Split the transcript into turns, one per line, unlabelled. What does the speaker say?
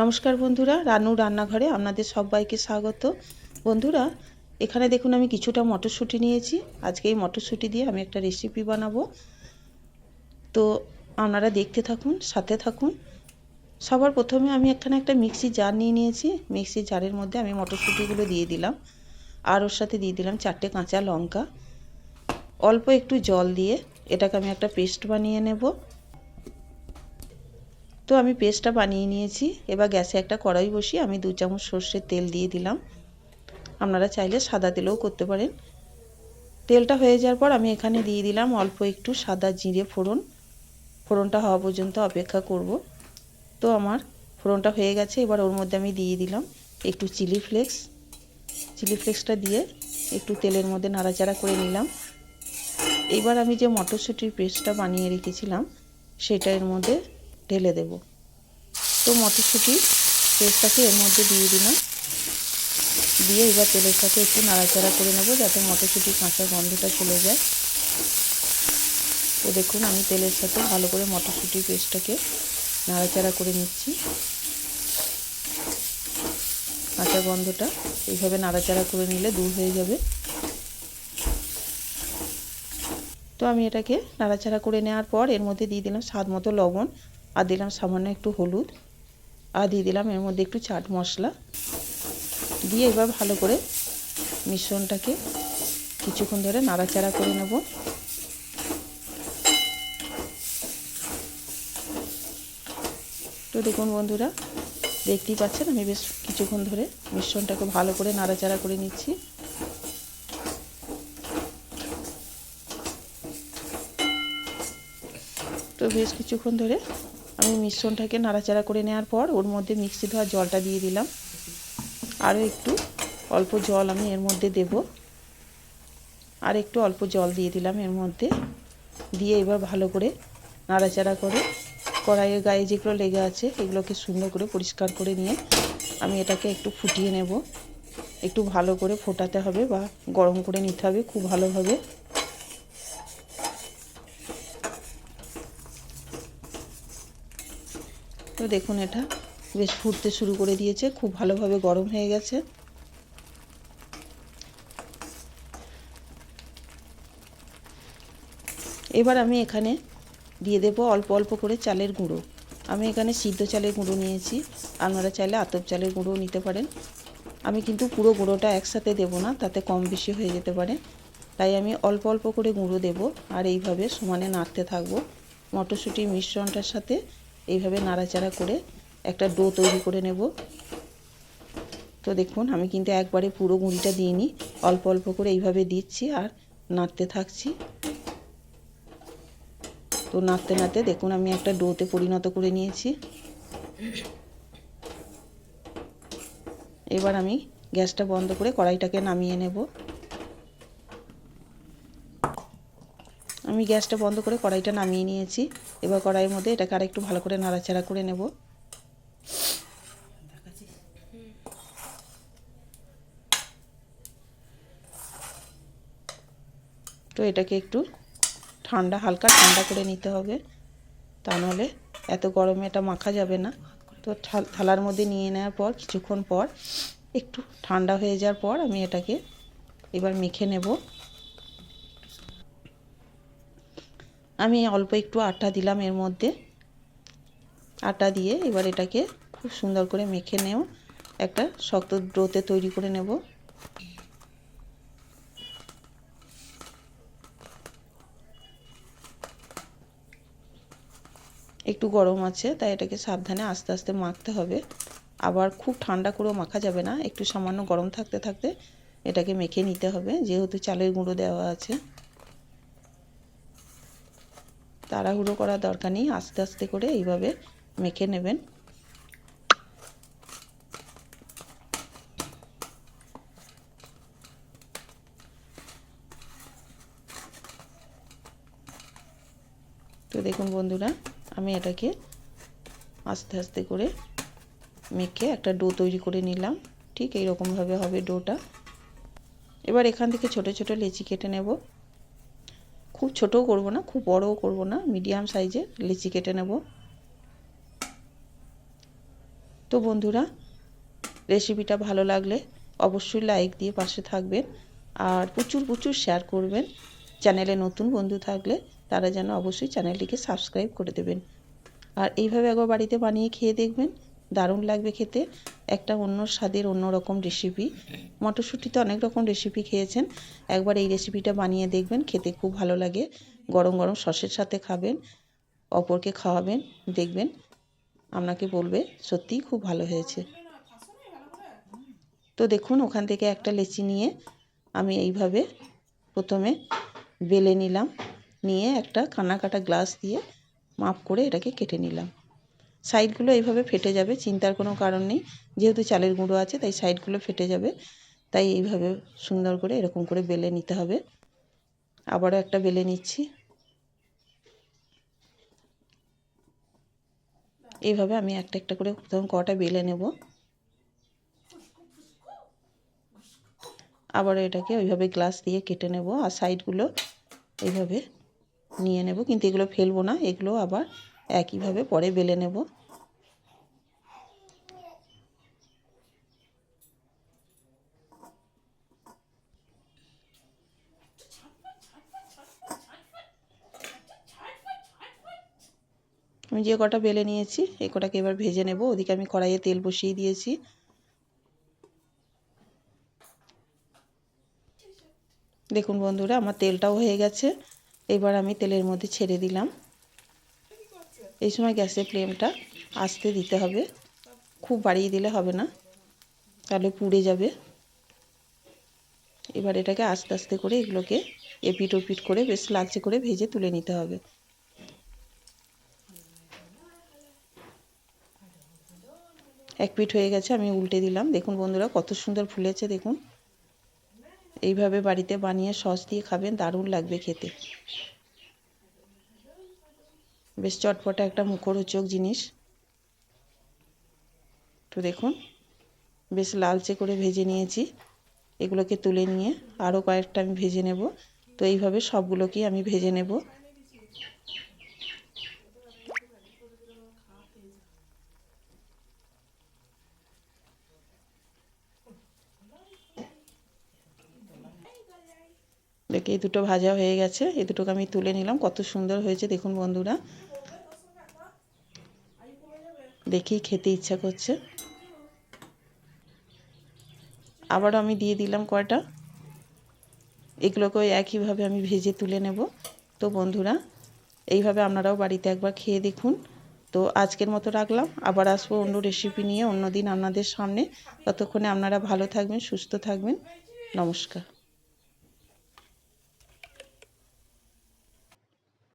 নমস্কার বন্ধুরা, রানু রান্নাঘরে আপনাদের সবাইকে স্বাগত। বন্ধুরা, এখানে দেখুন আমি কিছুটা মটরশুঁটি নিয়েছি। আজকে এই মটরশুঁটি দিয়ে আমি একটা রেসিপি বানাবো। তো আপনারা দেখতে থাকুন, সাথে থাকুন। সবার প্রথমে আমি এখানে একটা মিক্সি জার নিয়ে নিয়েছি। মিক্সি জারের মধ্যে আমি মটরশুঁটিগুলো দিয়ে দিলাম। আর ওর সাথে দিয়ে দিলাম চারটে কাঁচা লঙ্কা। অল্প একটু জল দিয়ে এটাকে আমি একটা পেস্ট বানিয়ে নেব। তো আমি পেস্টটা বানিয়ে নিয়েছি। এবার গ্যাসে একটা কড়াই বসিয়ে আমি দু চামচ সর্ষের তেল দিয়ে দিলাম। আপনারা চাইলে সাদা তেলেও করতে পারেন। তেলটা হয়ে যাওয়ার পর আমি এখানে দিয়ে দিলাম অল্প একটু সাদা জিরে ফোড়ন। ফোড়নটা হওয়া পর্যন্ত অপেক্ষা করব। তো আমার ফোড়নটা হয়ে গেছে, এবার ওর মধ্যে আমি দিয়ে দিলাম একটু চিলি ফ্লেক্স। চিলি ফ্লেক্সটা দিয়ে একটু তেলের মধ্যে নাড়াচাড়া করে নিলাম। এবার আমি যে মটরশুঁটির পেস্টটা বানিয়ে রেখেছিলাম, সেটা এর মধ্যে ঢেলে দেব। তো মটরশুঁটি পেস্টটাকে এর মধ্যে দিয়ে দিলাম। দিয়ে এবার তেলের সাথে একটু নাড়াচাড়া করে নেব যাতে মটরশুঁটির কাঁচা গন্ধটা চলে যায়। তো দেখুন, আমি তেলের সাথে ভালো করে মটরশুঁটির পেস্টটাকে নাড়াচাড়া করে নিচ্ছি। কাঁচা গন্ধটা এইভাবে নাড়াচাড়া করে নিলে দূর হয়ে যাবে। তো আমি এটাকে নাড়াচাড়া করে নেওয়ার পর এর মধ্যে দিয়ে দিলাম স্বাদ মতো লবণ। আর দিলাম সামান্য একটু হলুদ। আর দিয়ে দিলাম এর মধ্যে একটু চাট মশলা। দিয়ে এবার ভালো করে মিশ্রণটাকে কিছুক্ষণ ধরে নাড়াচাড়া করে নেব। তো দেখুন বন্ধুরা, দেখতেই পাচ্ছেন আমি বেশ কিছুক্ষণ ধরে মিশ্রণটাকে ভালো করে নাড়াচাড়া করে নিচ্ছি। তো বেশ কিছুক্ষণ ধরে আমি মিশ্রণটাকে নাড়াচাড়া করে নেওয়ার পর ওর মধ্যে মিক্সি ধোয়া জলটা দিয়ে দিলাম। আরও একটু অল্প জল আমি এর মধ্যে দেব। আর একটু অল্প জল দিয়ে দিলাম এর মধ্যে। দিয়ে এবার ভালো করে নাড়াচাড়া করে কড়াইয়ের গায়ে যেগুলো লেগে আছে এগুলোকে সুন্দর করে পরিষ্কার করে নিয়ে আমি এটাকে একটু ফুটিয়ে নেব। একটু ভালো করে ফোটাতে হবে বা গরম করে নিতে হবে খুব ভালোভাবে। তো দেখুন এটা। বেশ ফুটতে শুরু করে দিয়েছে, খুব ভালোভাবে গরম হয়ে গেছে। এবার আমি এখানে দিয়ে দেব অল্প অল্প করে চালের গুঁড়ো। আমি এখানে সিদ্ধ চালের গুঁড়ো নিয়েছি। আপনারা চাইলে আতপ চালের গুঁড়োও নিতে পারেন। আমি কিন্তু পুরো গুঁড়োটা একসাথে দেব না, তাতে কম বেশি হয়ে যেতে পারে। তাই আমি অল্প অল্প করে গুঁড়ো দেব। আর এইভাবে সমানে নাড়তে থাকব। মটরশুঁটির মিশ্রণটার সাথে এইভাবে নাড়াচাড়া করে একটা ডো তৈরি করে নেব। তো দেখুন, আমি কিন্তু একবারে পুরো গুঁড়িটা দিইনি অল্প অল্প করে এইভাবে দিচ্ছি আর নাড়তে থাকছি। তো নাড়তে নাড়তে দেখুন, আমি একটা ডোতে পরিণত করে নিয়েছি। এবার আমি গ্যাসটা বন্ধ করে কড়াইটাকে নামিয়ে নেব। আমি গ্যাসটা বন্ধ করে কড়াইটা নামিয়ে নিয়েছি। এবার কড়াইয়ের মধ্যে এটাকে আরেকটু ভালো করে নাড়াচাড়া করে নেব। তো এটাকে একটু ঠান্ডা, হালকা ঠান্ডা করে নিতে হবে। তা নাহলে এত গরমে এটা মাখা যাবে না। তো থালার মধ্যে নিয়ে নেওয়ার পর, কিছুক্ষণ পর, একটু ঠান্ডা হয়ে যাওয়ার পর আমি এটাকে এবার মেখে নেব। আমি অল্প একটু আটা দিলাম এর মধ্যে। আটা দিয়ে এবার এটাকে খুব সুন্দর করে মেখে নেও একটা শক্ত ডোতে তৈরি করে নেব। একটু গরম আছে, তাই এটাকে সাবধানে আস্তে আস্তে মাখতে হবে। আবার খুব ঠান্ডা করেও মাখা যাবে না, একটু সামান্য গরম থাকতে থাকতে এটাকে মেখে নিতে হবে। যেহেতু চালের গুঁড়ো দেওয়া আছে। তাড়াহুড়ো করার দরকার নেই, আস্তে আস্তে করে এইভাবে মেখে নেবেন। তো দেখুন বন্ধুরা, আমি এটাকে আস্তে আস্তে করে মেখে একটা ডো তৈরি করে নিলাম। ঠিক এইরকমভাবে হবে ডোটা। এবার এখান থেকে ছোট ছোট লেচি কেটে নেব। খুব ছোটও করব না, খুব বড়ও করব না মিডিয়াম সাইজে লিচি কেটে নেব। তো বন্ধুরা রেসিপিটা ভালো লাগলে অবশ্যই লাইক দিয়ে পাশে থাকবেন আর প্রচুর প্রচুর শেয়ার করবেন। চ্যানেলে নতুন বন্ধু থাকলে তারা যেন অবশ্যই চ্যানেলটিকে সাবস্ক্রাইব করে দেবেন। আর এইভাবে একবার বাড়িতে বানিয়ে খেয়ে দেখবেন। দারুণ লাগবে খেতে। একটা অন্য স্বাদের, অন্য রকম রেসিপি মটরশুঁটিতে অনেক রকম রেসিপি খেয়েছেন। একবার এই রেসিপিটা বানিয়ে দেখবেন, খেতে খুব ভালো লাগে। গরম গরম সসের সাথে খাবেন, অপরকে খাওয়াবেন, দেখবেন আপনাকে বলবে, সত্যিই খুব ভালো হয়েছে। তো দেখুন, ওখান থেকে একটা লেচি নিয়ে আমি এইভাবে প্রথমে বেলে নিলাম। নিয়ে একটা কানা কাটা গ্লাস দিয়ে মাপ করে এটাকে কেটে নিলাম। সাইডগুলো এইভাবে ফেটে যাবে, চিন্তার কোনো কারণ নেই। যেহেতু চালের গুঁড়ো আছে, তাই সাইডগুলো ফেটে যাবে। তাই এইভাবে সুন্দর করে এরকম করে বেলে নিতে হবে। আবারও একটা বেলে নিচ্ছি। এইভাবে আমি একটা একটা করে প্রথম কটা বেলে নেব। আবার এটাকে ওইভাবে গ্লাস দিয়ে কেটে নেব, আর সাইডগুলো এইভাবে নিয়ে নেব। কিন্তু এগুলো ফেলব না, এগুলো আবার একইভাবে পরে বেলে নেব। আমি যে কটা বেলে নিয়েছি, এই কটাকে এবার ভেজে নেব। ওদিকে আমি কড়াইয়ে তেল বসিয়ে দিয়েছি। দেখুন বন্ধুরা, আমার তেলটাও হয়ে গেছে। এবার আমি তেলের মধ্যে ছেড়ে দিলাম। এই সময় গ্যাসের ফ্লেমটা আস্তে দিতে হবে। খুব বাড়িয়ে দিলে হবে না, তাহলে পুড়ে যাবে। এবার এটাকে আস্তে আস্তে করে এগুলোকে এপিট ওপিট করে বেশ লালচে করে ভেজে তুলে নিতে হবে। এক পিঠ হয়ে গেছে, আমি উল্টে দিলাম। দেখুন বন্ধুরা, কত সুন্দর ফুলেছে, দেখুন। এইভাবে বাড়িতে বানিয়ে সস দিয়ে খাবেন, দারুণ লাগবে খেতে। বেশ চটপটা একটা মুখরোচক জিনিস। তো দেখুন, বেশ লালচে করে ভেজে নিয়েছি। এগুলোকে তুলে নিয়ে আরও কয়েকটা আমি ভেজে নেব। তো এইভাবে সবগুলোকেই আমি ভেজে নেব। দেখে এই দুটো ভাজা হয়ে গেছে। এই দুটোকে আমি তুলে নিলাম। কত সুন্দর হয়েছে দেখুন বন্ধুরা। দেখেই খেতে ইচ্ছা করছে। আবারও আমি দিয়ে দিলাম কয়টা। এগুলোকে একইভাবে আমি ভেজে তুলে নেব। তো বন্ধুরা, এইভাবে আপনারাও বাড়িতে একবার খেয়ে দেখুন। তো আজকের মতো রাখলাম। আবার আসব অন্য রেসিপি নিয়ে অন্য দিন আপনাদের সামনে। ততক্ষণে আপনারা ভালো থাকবেন, সুস্থ থাকবেন। নমস্কার।